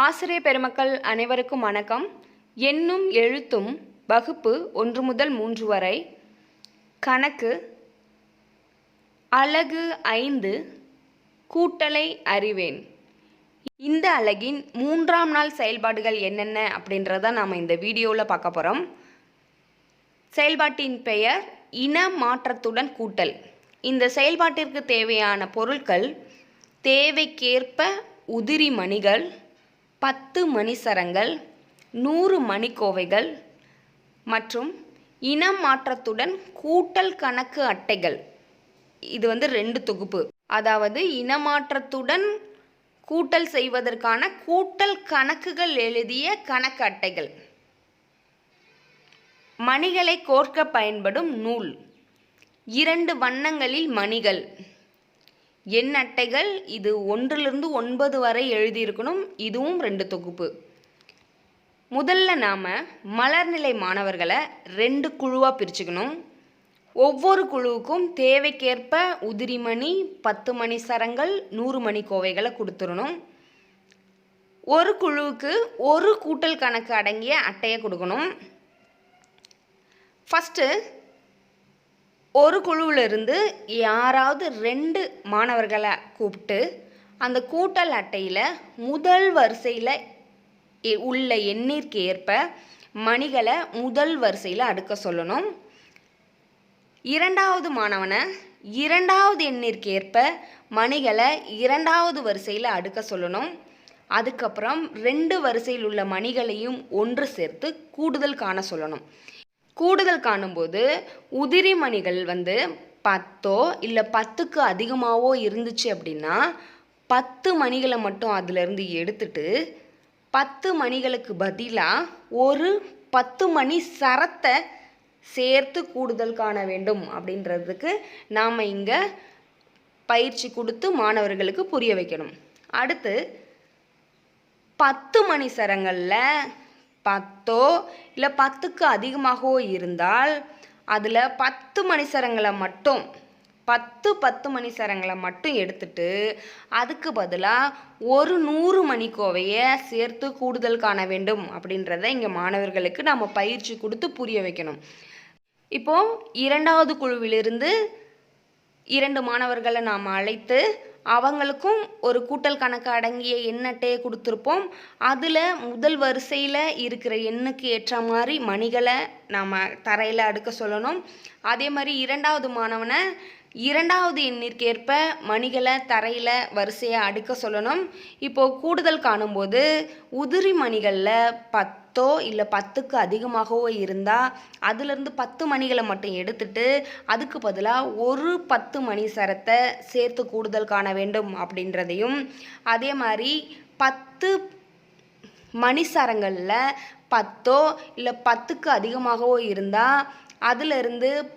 ஆசிரிய பெருமக்கள் அனைவருக்கும் வணக்கம். எண்ணும் எழுத்தும் வகுப்பு ஒன்று முதல் மூன்று வரை கணக்கு அலகு ஐந்து கூட்டலை அறிவேன். இந்த அலகின் மூன்றாம் நாள் செயல்பாடுகள் என்னென்ன அப்படின்றத நாம் இந்த வீடியோவில் பார்க்க போகிறோம் செயல்பாட்டின் பெயர் இன மாற்றத்துடன் கூட்டல். இந்த செயல்பாட்டிற்கு தேவையான பொருட்கள் தேவைக்கேற்ப உதிரி மணிகள் பத்து மணிசரங்கள் நூறு மணிக்கோவைகள் மற்றும் இனம் மாற்றத்துடன் கூட்டல் கணக்கு அட்டைகள். இது வந்து ரெண்டு தொகுப்பு. அதாவது இனமாற்றத்துடன் கூட்டல் செய்வதற்கான கூட்டல் கணக்குகள் எழுதிய கணக்கு அட்டைகள். மணிகளை கோர்க்க பயன்படும் நூல். இரண்டு வண்ணங்களில் மணிகள். எண் அட்டைகள் இது ஒன்றிலிருந்து ஒன்பது வரை எழுதியிருக்கணும். இதுவும் ரெண்டு தொகுப்பு. முதல்ல நாம் மலர்நிலை மாணவர்களை ரெண்டு குழுவாக பிரிச்சுக்கணும். ஒவ்வொரு குழுவுக்கும் தேவைக்கேற்ப உதிரிமணி பத்து மணி சரங்கள் நூறு மணி கோவைகளை கொடுத்துடணும். ஒரு குழுவுக்கு ஒரு கூட்டல் கணக்கு அடங்கிய அட்டையை கொடுக்கணும். ஃபஸ்ட்டு ஒரு குழுவிலிருந்து யாராவது ரெண்டு மாணவர்களை கூப்பிட்டு அந்த கூட்டல் அட்டையில் முதல் வரிசையில் உள்ள எண்ணிற்கு ஏற்ப மணிகளை முதல் வரிசையில் அடுக்க சொல்லணும். இரண்டாவது மாணவனை இரண்டாவது எண்ணிற்கு ஏற்ப மணிகளை இரண்டாவது வரிசையில் அடுக்க சொல்லணும். அதுக்கப்புறம் ரெண்டு வரிசையில் உள்ள மணிகளையும் ஒன்று சேர்த்து கூடுதல் காண சொல்லணும். கூடுதல் காணும்போது உதிரி மணிகள் வந்து பத்தோ இல்லை பத்துக்கு அதிகமாகவோ இருந்துச்சு அப்படின்னா பத்து மணிகளை மட்டும் அதிலிருந்து எடுத்துட்டு பத்து மணிகளுக்கு பதிலாக ஒரு பத்து மணி சரத்தை சேர்த்து கூடுதல் காண வேண்டும் அப்படின்றதுக்கு நாம் இங்கே பயிற்சி கொடுத்து மாணவர்களுக்கு புரிய வைக்கணும். அடுத்து பத்து மணி சரங்களில் பத்தோ இல்லை பத்துக்கு அதிகமாகவோ இருந்தால் அதில் பத்து மணி சரங்களை மட்டும் பத்து பத்து மணி சரங்களை மட்டும் எடுத்துட்டு அதுக்கு பதிலாக ஒரு நூறு மணிக்கோவையை சேர்த்து கூடுதல் காண வேண்டும் அப்படின்றத இங்கே மாணவர்களுக்கு நாம் பயிற்சி கொடுத்து புரிய வைக்கணும். இப்போது இரண்டாவது குழுவிலிருந்து இரண்டு மாணவர்களை நாம் அழைத்து அவங்களுக்கும் ஒரு கூட்டல் கணக்கு அடங்கிய எண்ணட்டையை கொடுத்துருப்போம். அதில் முதல் வரிசையில் இருக்கிற எண்ணுக்கு ஏற்ற மாதிரி மணிகளை நாம் தரையில் அடுக்க சொல்லணும். அதே மாதிரி இரண்டாவது மாணவனை இரண்டாவது எண்ணிற்கேற்ப மணிகளை தரையில் வரிசையாக அடுக்க சொல்லணும். இப்போது கூடுதல் காணும்போது உதிரி மணிகளில் பத்தோ இல்லை பத்துக்கு அதிகமாகவோ இருந்தால் அதுலேருந்து பத்து மணிகளை மட்டும் எடுத்துட்டு அதுக்கு பதிலாக ஒரு பத்து மணி சரத்தை சேர்த்து கூடுதல் காண வேண்டும் அப்படின்றதையும். அதே மாதிரி பத்து மணிசரங்களில் பத்தோ இல்லை பத்துக்கு அதிகமாகவோ இருந்தால் அதிலிருந்து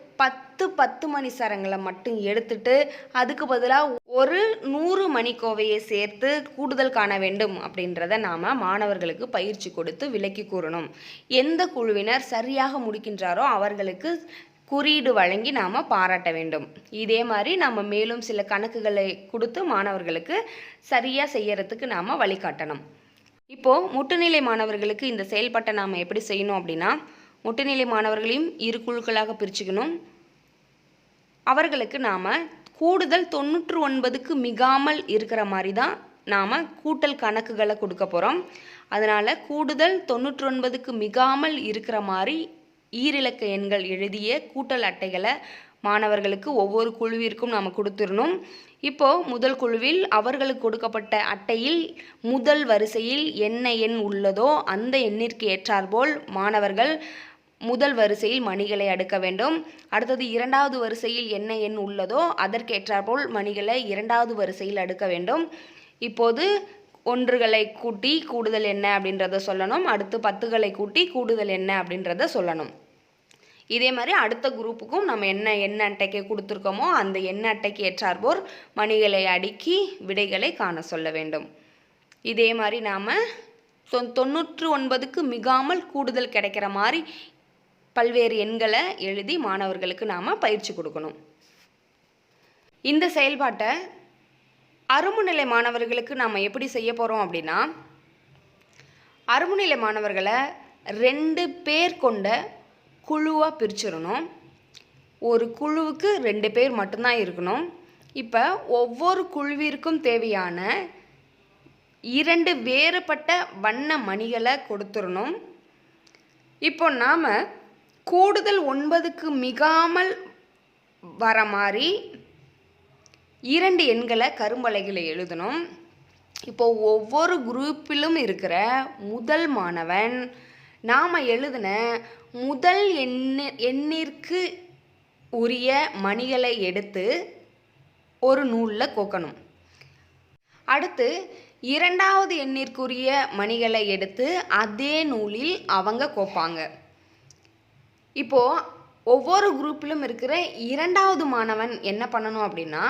பத்து பத்து மணி சரங்களை மட்டும் எடுத்துட்டு அதுக்கு பதிலாக ஒரு நூறு மணிக்கோவையை சேர்த்து கூடுதல் காண வேண்டும் அப்படின்றத நாம் மாணவர்களுக்கு பயிற்சி கொடுத்து விலக்கி கூறணும். எந்த குழுவினர் சரியாக முடிக்கின்றாரோ அவர்களுக்கு குறியீடு வழங்கி நாம் பாராட்ட வேண்டும். இதே மாதிரி நம்ம மேலும் சில கணக்குகளை கொடுத்து மாணவர்களுக்கு சரியாக செய்யறதுக்கு நாம் வழிகாட்டணும் இப்போது முட்டுநிலை மாணவர்களுக்கு இந்த செயல்பாட்டை நாம் எப்படி செய்யணும் அப்படின்னா முட்டுநிலை மாணவர்களையும் இரு குழுக்களாக பிரிச்சுக்கணும். அவர்களுக்கு நாம் கூடுதல் தொண்ணூற்று ஒன்பதுக்கு மிகாமல் இருக்கிற மாதிரி தான் நாம் கூட்டல் கணக்குகளை கொடுக்க போகிறோம் அதனால் கூடுதல் தொண்ணூற்று ஒன்பதுக்கு மிகாமல் இருக்கிற மாதிரி ஈரிலக்க எண்கள் எழுதிய கூட்டல் அட்டைகளை மாணவர்களுக்கு ஒவ்வொரு குழுவிற்கும் நாம் கொடுத்துடணும். இப்போது முதல் குழுவில் அவர்களுக்கு கொடுக்கப்பட்ட அட்டையில் முதல் வரிசையில் என்ன எண் உள்ளதோ அந்த எண்ணிற்கு ஏற்றாற்போல் மாணவர்கள் முதல் வரிசையில் மணிகளை அடுக்க வேண்டும். அடுத்தது இரண்டாவது வரிசையில் என்ன எண் உள்ளதோ அதற்கேற்றாற்போல் மணிகளை இரண்டாவது வரிசையில் அடுக்க வேண்டும். இப்போது ஒன்றுகளை கூட்டி கூடுதல் என்ன அப்படின்றத சொல்லணும். அடுத்து பத்துகளை கூட்டி கூடுதல் என்ன அப்படின்றத சொல்லணும். இதே மாதிரி அடுத்த குரூப்புக்கும் நம்ம என்ன எண்ணெய் அட்டைக்கு கொடுத்துருக்கோமோ அந்த எண்ணெய் அட்டைக்கு ஏற்றார்போர் மணிகளை அடுக்கி விடைகளை காண சொல்ல வேண்டும். இதே மாதிரி நாம் தொ தொண்ணூற்று ஒன்பதுக்கு மிகாமல் கூடுதல் கிடைக்கிற மாதிரி பல்வேறு எண்களை எழுதி மாணவர்களுக்கு நாம் பயிற்சி கொடுக்கணும். இந்த செயல்பாட்டை அருமுநிலை மாணவர்களுக்கு நாம் எப்படி செய்ய போகிறோம் அப்படின்னா அருமுநிலை மாணவர்களை ரெண்டு பேர் கொண்ட குழுவாக பிரிச்சிடணும். ஒரு குழுவுக்கு ரெண்டு பேர் மட்டும்தான் இருக்கணும். இப்போ ஒவ்வொரு குழுவிற்கும் தேவையான இரண்டு வேறுபட்ட வண்ண மணிகளை கொடுத்துடணும். இப்போ நாம் கூடுதல் ஒன்பதுக்கு மிகாமல் வர மாதிரி இரண்டு எண்களை கரும்பலகையில் எழுதணும். இப்போ ஒவ்வொரு குரூப்பிலும் இருக்கிற முதல் மாணவன் நாம் எழுதின முதல் எண்ணு எண்ணிற்கு உரிய மணிகளை எடுத்து ஒரு நூலில் கோக்கணும். அடுத்து இரண்டாவது எண்ணிற்குரிய மணிகளை எடுத்து அதே நூலில் அவங்க கோப்பாங்க. இப்போது ஒவ்வொரு குரூப்பிலும் இருக்கிற இரண்டாவது மாணவன் என்ன பண்ணணும் அப்படின்னா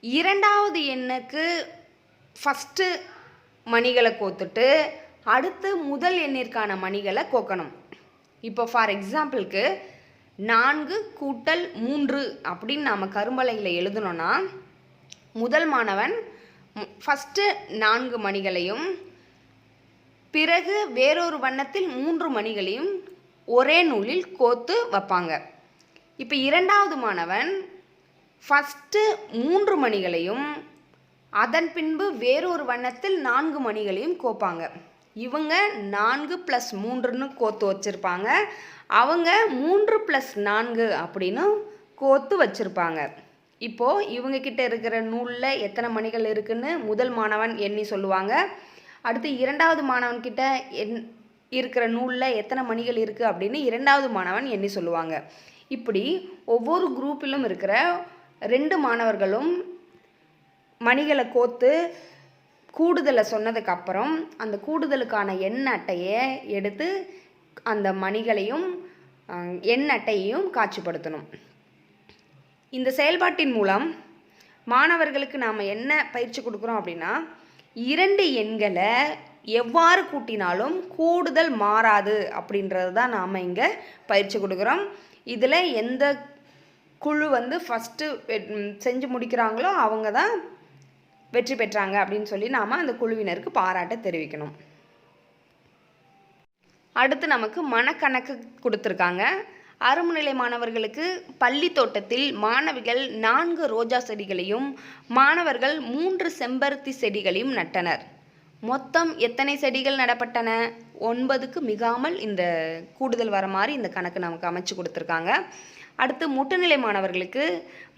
இரண்டாவது எண்ணுக்கு ஃபஸ்ட்டு மணிகளை கோத்துட்டு அடுத்து முதல் எண்ணிற்கான மணிகளை கோக்கணும். இப்போ ஃபார் எக்ஸாம்பிளுக்கு நான்கு கூட்டல் மூன்று அப்படின்னு நாம் கரும்பலையில் எழுதணும்னா முதல் மாணவன் ஃபஸ்ட்டு நான்கு மணிகளையும் பிறகு வேறொரு வண்ணத்தில் மூன்று மணிகளையும் ஒரே நூலில் கோத்து வைப்பாங்க. இப்போ இரண்டாவது மாணவன் ஃபஸ்ட்டு மூன்று மணிகளையும் அதன் பின்பு வேறொரு வண்ணத்தில் நான்கு மணிகளையும் கோப்பாங்க. இவங்க நான்கு ப்ளஸ் மூன்றுன்னு கோத்து வச்சுருப்பாங்க. அவங்க மூன்று ப்ளஸ் நான்கு அப்படின்னு கோத்து வச்சுருப்பாங்க. இப்போது இவங்க கிட்ட இருக்கிற நூலில் எத்தனை மணிகள் இருக்குன்னு முதல் மாணவன் எண்ணி சொல்லுவாங்க. அடுத்து இரண்டாவது மாணவன்கிட்ட என் இருக்கிற நூலில் எத்தனை மணிகள் இருக்குது அப்படின்னு இரண்டாவது மாணவன் எண்ணி சொல்லுவாங்க. இப்படி ஒவ்வொரு குரூப்பிலும் இருக்கிற ரெண்டு மாணவர்களும் மணிகளை கோத்து கூடுதலை சொன்னதுக்கப்புறம் அந்த கூடுதலுக்கான எண் அட்டையை எடுத்து அந்த மணிகளையும் எண் அட்டையையும் காட்சிப்படுத்தணும். இந்த செயல்பாட்டின் மூலம் மாணவர்களுக்கு நாம் என்ன பயிற்சி கொடுக்குறோம் அப்படின்னா இரண்டு எண்களை எவ்வாறு கூட்டினாலும் கூடுதல் மாறாது அப்படின்றது தான் நாம் இங்கே பயிற்சி கொடுக்குறோம். இதில் எந்த குழு வந்து ஃபஸ்ட்டு செஞ்சு முடிக்கிறாங்களோ அவங்க தான் வெற்றி பெற்றாங்க அப்படின்னு சொல்லி நாம் அந்த குழுவினருக்கு பாராட்ட தெரிவிக்கணும். அடுத்து நமக்கு மனக்கணக்கு கொடுத்துருக்காங்க. அருமுநிலை மாணவர்களுக்கு பள்ளி தோட்டத்தில் மாணவிகள் நான்கு ரோஜா செடிகளையும் மாணவர்கள் மூன்று செம்பருத்தி செடிகளையும் நட்டனர். மொத்தம் எத்தனை செடிகள் நடப்பட்டன? ஒன்பதுக்கு மிகாமல் இந்த கூடுதல் வர மாதிரி இந்த கணக்கு நமக்கு அமைச்சு கொடுத்துருக்காங்க. அடுத்து முட்டுநிலை மாணவர்களுக்கு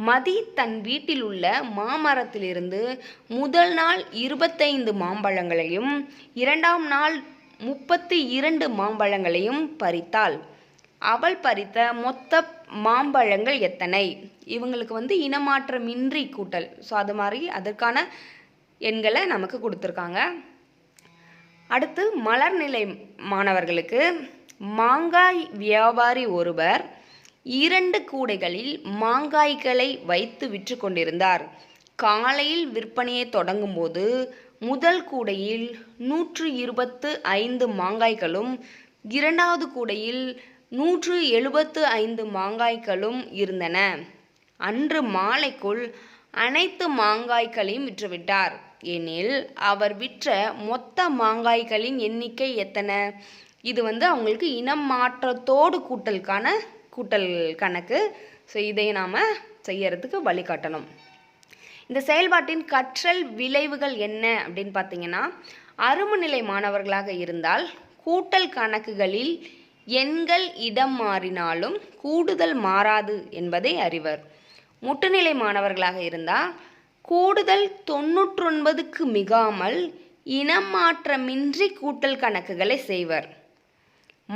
மதி தன் வீட்டில் உள்ள மாமரத்திலிருந்து முதல் நாள் இருபத்தைந்து மாம்பழங்களையும் இரண்டாம் நாள் முப்பத்தி இரண்டு மாம்பழங்களையும் பறித்தாள். அவள் பறித்த மொத்த மாம்பழங்கள் எத்தனை? இவங்களுக்கு வந்து இனமாற்றமின்றி கூட்டல். ஸோ அது மாதிரி அதற்கான எண்களை நமக்கு கொடுத்துருக்காங்க. அடுத்து மலர்நிலை மாணவர்களுக்கு மாங்காய் வியாபாரி ஒருவர் இரண்டு கூடைகளில் மாங்காய்களை வைத்து விற்று கொண்டிருந்தார். காலையில் விற்பனையை தொடங்கும்போது முதல் கூடையில் நூற்று இருபத்து ஐந்து மாங்காய்களும் இரண்டாவது கூடையில் நூற்று எழுபத்து ஐந்து மாங்காய்களும் இருந்தன. அன்று மாலைக்குள் அனைத்து மாங்காய்களையும் விற்றுவிட்டார். எனில் அவர் விற்ற மொத்த மாங்காய்களின் எண்ணிக்கை எத்தனை? இது வந்து அவங்களுக்கு இனம் மாற்றத்தோடு கூட்டலுக்கான கூட்டல் கணக்கு. ஸோ இதை நாம் செய்யறதுக்கு வழிகாட்டணும் இந்த செயல்பாட்டின் கற்றல் விளைவுகள் என்ன அப்படின்னு பார்த்தீங்கன்னா அருமநிலை மாணவர்களாக இருந்தால் கூட்டல் கணக்குகளில் எண்கள் இடம் மாறினாலும் கூடுதல் மாறாது என்பதை அறிவர். முட்டுநிலை மாணவர்களாக இருந்தால் கூடுதல் தொண்ணூற்றொன்பதுக்கு மிகாமல் இனம் மாற்றமின்றி கூட்டல் கணக்குகளை செய்வர்.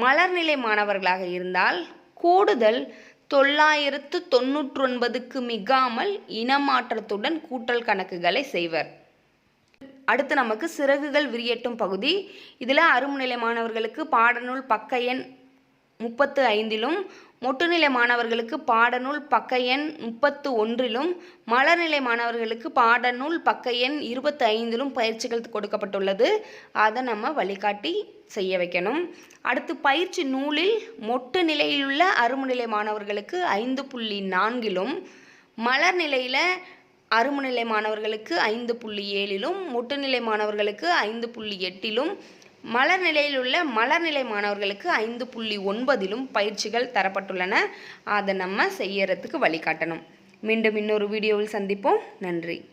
மலர்நிலை மாணவர்களாக இருந்தால் கூடுதல் தொள்ளாயிரத்து தொண்ணூற்றொன்பதுக்கு மிகாமல் இனமாற்றத்துடன் கூட்டல் கணக்குகளை செய்வர். அடுத்து நமக்கு சிறகுகள் விரியட்டும் பகுதி. இதில் அருமுநிலை மாணவர்களுக்கு பாடநூல் பக்க எண் முப்பத்து ஐந்திலும் மொட்டுநிலை மாணவர்களுக்கு பாடநூல் பக்க எண் முப்பத்து ஒன்றிலும் மலர்நிலை மாணவர்களுக்கு பாடநூல் பக்க எண் இருபத்தி ஐந்திலும் பயிற்சிகள் கொடுக்கப்பட்டுள்ளது. அதை நம்ம வழிகாட்டி செய்ய வைக்கணும். அடுத்து பயிற்சி நூலில் மொட்டு நிலையிலுள்ள அருமுநிலை மாணவர்களுக்கு ஐந்து புள்ளி நான்கிலும் மலர் நிலையில் அருமுநிலை மாணவர்களுக்கு ஐந்து புள்ளி ஏழிலும் மொட்டுநிலை மாணவர்களுக்கு ஐந்து புள்ளி எட்டிலும் மலர் நிலையில் உள்ள மலர்நிலை மாணவர்களுக்கு ஐந்து புள்ளி ஒன்பதிலும் பயிற்சிகள் தரப்பட்டுள்ளன. அதை நம்ம செய்யறதுக்கு வழிகாட்டணும். மீண்டும் இன்னொரு வீடியோவில் சந்திப்போம். நன்றி.